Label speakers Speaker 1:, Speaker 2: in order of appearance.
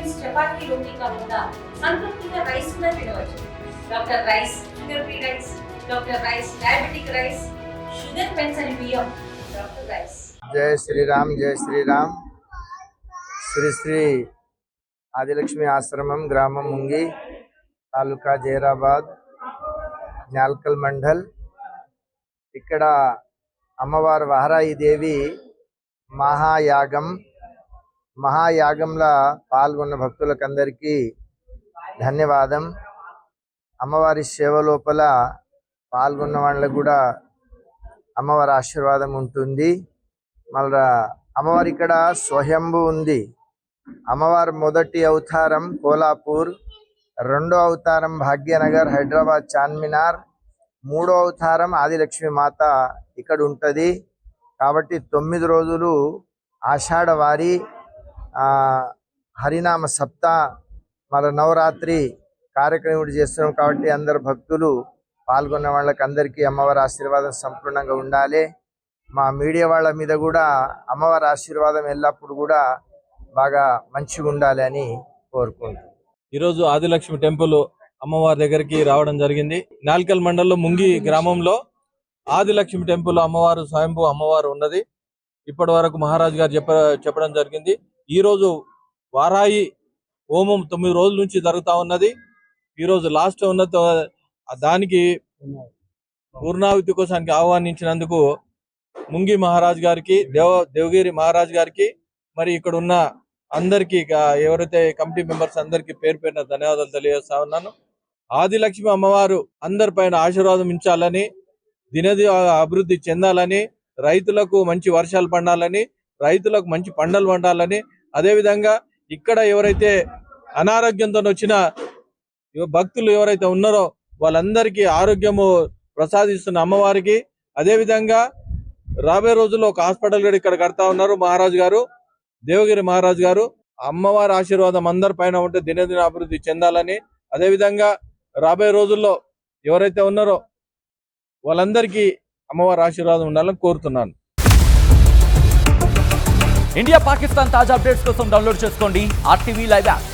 Speaker 1: Meals chapati రోటీ కాకుండా సంతృప్తిగా rice కూడా తినవచ్చు doctor rice sugar free rice doctor rice diabetic rice sugar పెన్సని బియ్యం డాక్టర్ రైస్
Speaker 2: జై శ్రీరామ్ జై శ్రీరామ్ శ్రీ శ్రీ ఆదిలక్ష్మి ఆశ్రమం గ్రామం ముంగి తాలూకా జైరాబాద్ న్యాల్కల్ మండల్ ఇక్కడ అమ్మవారు వహరాయి దేవి మహాయాగం మహాయాగంలో పాల్గొన్న భక్తులకందరికీ ధన్యవాదం. అమ్మవారి సేవ లోపల పాల్గొన్న వాళ్ళకు కూడా అమ్మవారి ఆశీర్వాదం ఉంటుంది. మళ్ళా అమ్మవారి ఇక్కడ స్వయంభు ఉంది. అమ్మవారి మొదటి అవతారం కోలాపూర్ రెండో అవతారం భాగ్యనగర్ హైదరాబాద్ చార్మినార్ మూడో అవతారం ఆదిలక్ష్మి మాత ఇక్కడ ఉంటుంది. కాబట్టి తొమ్మిది రోజులు ఆషాఢవారి హరినామ సప్త మన నవరాత్రి కార్యక్రమం చేస్తున్నాం కాబట్టి అందరు భక్తులు పాల్గొన్న వాళ్ళకి అందరికీ అమ్మవారి ఆశీర్వాదం సంపూర్ణంగా ఉండాలి. మా మీడియా వాళ్ళ మీద కూడా అమ్మవారి ఆశీర్వాదం ఎల్లప్పుడు కూడా బాగా మంచిగా ఉండాలి అని కోరుకుంటున్నాను
Speaker 3: ఈరోజు ఆదిలక్ష్మి టెంపుల్ అమ్మవారి దగ్గరికి రావడం జరిగింది. నాల్కల్ మండలం ముంగి గ్రామంలో ఆదిలక్ష్మి టెంపుల్ అమ్మవారు స్వయంభూ అమ్మవారు ఉన్నది. ఇప్పటి వరకు మహారాజు గారు చెప్ప చెప్పడం జరిగింది. ఈ రోజు వారాయి హోమం తొమ్మిది రోజుల నుంచి జరుగుతా ఉన్నది. ఈ రోజు లాస్ట్ ఉన్న తో- దానికి పూర్ణావతి కోసానికి ఆహ్వానించినందుకు ముంగి మహారాజ్ గారికి దేవ దేవగిరి మహారాజ్ గారికి మరి ఇక్కడ ఉన్న అందరికి ఎవరైతే కమిటీ మెంబర్స్ అందరికి పేరు పేరున ధన్యవాదాలు తెలియజేస్తా ఉన్నాను. ఆదిలక్ష్మి అమ్మవారు అందరిపైన ఆశీర్వాదం ఇచ్చాలని దినది అభివృద్ధి చెందాలని రైతులకు మంచి వర్షాలు పండాలని రైతులకు మంచి పంటలు పండాలని అదే విధంగా ఇక్కడ ఎవరైతే అనారోగ్యంతో వచ్చిన భక్తులు ఎవరైతే ఉన్నారో వాళ్ళందరికీ ఆరోగ్యము ప్రసాదిస్తున్న అమ్మవారికి. అదే విధంగా రాబోయే రోజుల్లో ఒక హాస్పిటల్ కూడా ఇక్కడ కడతా ఉన్నారు మహారాజు గారు దేవగిరి మహారాజు గారు. అమ్మవారి ఆశీర్వాదం అందరి పైన ఉంటే దినదిన అభివృద్ధి చెందాలని అదే విధంగా రాబోయే రోజుల్లో ఎవరైతే ఉన్నారో వాళ్ళందరికీ అమ్మవారి ఆశీర్వాదం ఉండాలని కోరుతున్నాను.
Speaker 4: ఇండియా పాకిస్తాన్ తాజా అప్డేట్స్ కోసం డౌన్లోడ్ చేసుకోండి ఆర్టీవీ లైవ్ యాప్.